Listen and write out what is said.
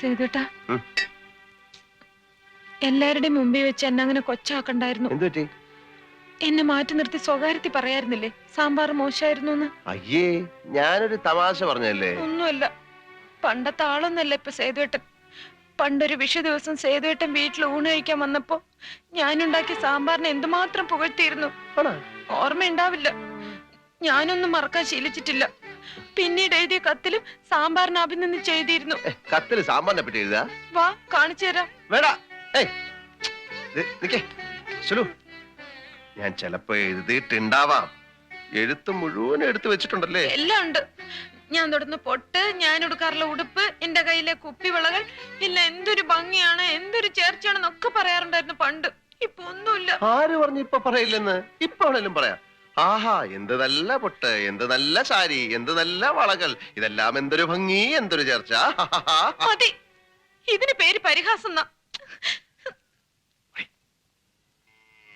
സേതുട്ടാ എല്ലാവരുടെയും മുമ്പിൽ വെച്ച് എന്നെ അങ്ങനെ കൊച്ചാക്കണ്ടായിരുന്നു. എന്നെ മാറ്റി നിർത്തി സ്വകാര്യത്തിൽ പറയായിരുന്നില്ലേ? സാമ്പാർ മോശമായിരുന്നു അയ്യേ ഞാനൊരു തമാശ പറഞ്ഞല്ലേ ഒന്നുമല്ല. പണ്ടത്തെ ആളൊന്നല്ല ഇപ്പൊ സേതുവേട്ടൻ. പണ്ടൊരു വിഷു ദിവസം സേതുവേട്ടൻ വീട്ടിൽ ഊണ് കഴിക്കാൻ വന്നപ്പോ ഞാനുണ്ടാക്കിയ സാമ്പാറിനെ എന്തുമാത്രം പുകഴ്ത്തിയിരുന്നു? ഓർമ്മയുണ്ടാവില്ല. ഞാനൊന്നും മറക്കാൻ ശീലിച്ചിട്ടില്ല. പിന്നീട് എഴുതിയ കത്തിലും സാമ്പാറിനെ അഭിനന്ദിച്ച് എഴുതിയിരുന്നു കത്തിൽ സാമ്പാറിനെ പറ്റി എഴുതാ വാ കാണിച്ചു തരാം. ഞാൻ ചെലപ്പോ എഴുതിയിട്ടുണ്ടാവാം. എഴുത്ത് മുഴുവൻ എടുത്തു വെച്ചിട്ടുണ്ടല്ലേ? എല്ലാം ഉണ്ട്. ഞാൻ തുടർന്ന് പൊട്ട് ഞാൻ എടുക്കാറുള്ള ഉടുപ്പ് എന്റെ കയ്യിലെ കുപ്പി കുപ്പിവിളകൾ ഇല്ല എന്തൊരു ഭംഗിയാണ് എന്തൊരു ചേർച്ചയാണെന്നൊക്കെ പറയാറുണ്ടായിരുന്നു പണ്ട്. ഇപ്പൊ ഒന്നുമില്ല. ആര് പറഞ്ഞു ഇപ്പൊ പറയില്ലെന്ന്? ഇപ്പൊ ആണെങ്കിലും പറയാം. ആഹാ എന്ത് നല്ല പൊട്ട് എന്ത് നല്ല സാരി എന്ത് നല്ല വളകൾ. ഇതെല്ലാം എന്തൊരു ഭംഗി എന്തൊരു ചർച്ച. ഇതിന് പേര് പരിഹാസം